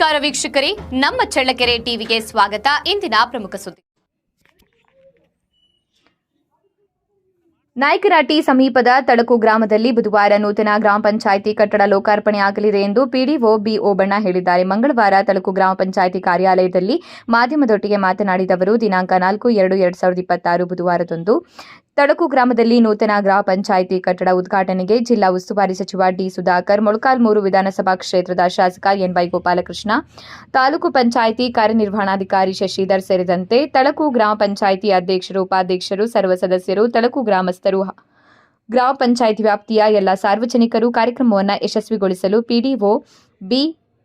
ವೀಕ್ಷಕರೇ, ನಮ್ಮ ಚಳ್ಳಕೆರೆ ಟಿವಿಗೆ ಸ್ವಾಗತ. ಇಂದಿನ ಪ್ರಮುಖ ಸುದ್ದಿ. ನಾಯಕರಾಟಿ ಸಮೀಪದ ತಳಕು ಗ್ರಾಮದಲ್ಲಿ ಬುಧವಾರ ನೂತನ ಗ್ರಾಮ ಪಂಚಾಯಿತಿ ಕಟ್ಟಡ ಲೋಕಾರ್ಪಣೆಯಾಗಲಿದೆ ಎಂದು ಪಿಡಿಒ ಬಿ ಓಬಣ್ಣ ಹೇಳಿದ್ದಾರೆ. ಮಂಗಳವಾರ ತಳಕು ಗ್ರಾಮ ಪಂಚಾಯಿತಿ ಕಾರ್ಯಾಲಯದಲ್ಲಿ ಮಾಧ್ಯಮದೊಟ್ಟಿಗೆ ಮಾತನಾಡಿದ ಅವರು, ದಿನಾಂಕ ನಾಲ್ಕು ಎರಡು ಎರಡ್ ಸಾವಿರದ ಇಪ್ಪತ್ತಾರು ಬುಧವಾರದಂದು ತಳಕು ಗ್ರಾಮದಲ್ಲಿ ನೂತನ ಗ್ರಾಮ ಪಂಚಾಯಿತಿ ಕಟ್ಟಡ ಉದ್ಘಾಟನೆಗೆ ಜಿಲ್ಲಾ ಉಸ್ತುವಾರಿ ಸಚಿವ ಡಿ ಸುಧಾಕರ್ ಮೊಳಕಾಲ್ಮೂರು ವಿಧಾನಸಭಾ ಕ್ಷೇತ್ರದ ಶಾಸಕ N N Y Gopalakrishna, taluk panchayat ಕಾರ್ಯನಿರ್ವಹಣಾಧಿಕಾರಿ ಶಶಿಧರ್ ಸೇರಿದಂತೆ ತಳಕು ಗ್ರಾಮ ಪಂಚಾಯಿತಿ ಅಧ್ಯಕ್ಷರು, ಉಪಾಧ್ಯಕ್ಷರು, ಸರ್ವ ಸದಸ್ಯರು, ತಳಕು ಗ್ರಾಮಸ್ಥರು ಗ್ರಾಮ ಪಂಚಾಯಿತಿ ವ್ಯಾಪ್ತಿಯ ಎಲ್ಲ ಸಾರ್ವಜನಿಕರು ಕಾರ್ಯಕ್ರಮವನ್ನು ಯಶಸ್ವಿಗೊಳಿಸಲು ಪಿಡಿಒ ಬಿ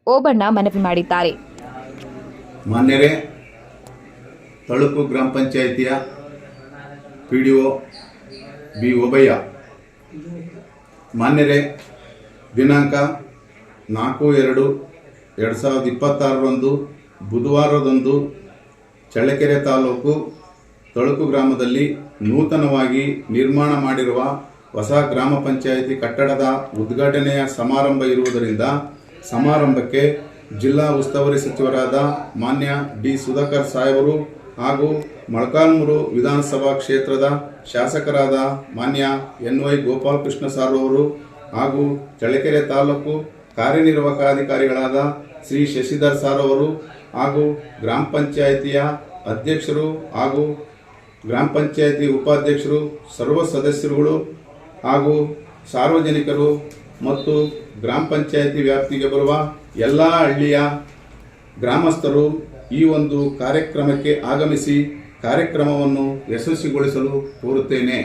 ಓಬಣ್ಣ ಮನವಿ ಮಾಡಿದ್ದಾರೆ. ತಳುಕು ಗ್ರಾಮ ಪಂಚಾಯಿತಿಯ P D O B Obayya ಮಾನ್ಯರೇ, ದಿನಾಂಕ ನಾಲ್ಕು ಎರಡು ಎರಡು ಸಾವಿರದ ಇಪ್ಪತ್ತಾರರಂದು ಬುಧವಾರದಂದು ಚಳ್ಳಕೆರೆ ತಾಲೂಕು ತಳುಕು ಗ್ರಾಮದಲ್ಲಿ ನೂತನವಾಗಿ ನಿರ್ಮಾಣ ಮಾಡಿರುವ ಹೊಸ ಗ್ರಾಮ ಪಂಚಾಯಿತಿ ಕಟ್ಟಡದ ಉದ್ಘಾಟನೆಯ ಸಮಾರಂಭ ಇರುವುದರಿಂದ ಸಮಾರಂಭಕ್ಕೆ ಜಿಲ್ಲಾ ಉಸ್ತುವಾರಿ ಸಚಿವರಾದ ಮಾನ್ಯ ಡಿ ಸುಧಾಕರ್ ಸಾಹೇಬರು ಹಾಗೂ ಮೊಳಕಾಲ್ಮೂರು ವಿಧಾನಸಭಾ ಕ್ಷೇತ್ರದ ಶಾಸಕರಾದ ಮಾನ್ಯ ಎನ್ ವೈ ಗೋಪಾಲಕೃಷ್ಣ ಸಾರ್ ಅವರು ಹಾಗೂ ಚಳ್ಳಕೆರೆ ತಾಲೂಕು ಕಾರ್ಯನಿರ್ವಾಹಕಾಧಿಕಾರಿಗಳಾದ ಶ್ರೀ ಶಶಿಧರ್ ಸಾರ್ ಅವರು ಹಾಗೂ ಗ್ರಾಮ ಪಂಚಾಯಿತಿಯ ಅಧ್ಯಕ್ಷರು ಹಾಗೂ ಗ್ರಾಮ ಪಂಚಾಯಿತಿ ಉಪಾಧ್ಯಕ್ಷರು, ಸರ್ವ ಸದಸ್ಯರುಗಳು ಹಾಗೂ ಸಾರ್ವಜನಿಕರು ಮತ್ತು ಗ್ರಾಮ ಪಂಚಾಯಿತಿ ವ್ಯಾಪ್ತಿಗೆ ಬರುವ ಎಲ್ಲ ಹಳ್ಳಿಯ ಗ್ರಾಮಸ್ಥರು ಈ ಒಂದು ಕಾರ್ಯಕ್ರಮಕ್ಕೆ ಆಗಮಿಸಿ ಕಾರ್ಯಕ್ರಮವನ್ನು ಯಶಸ್ವಿಗೊಳಿಸಲು ಕೋರುತ್ತೇನೆ.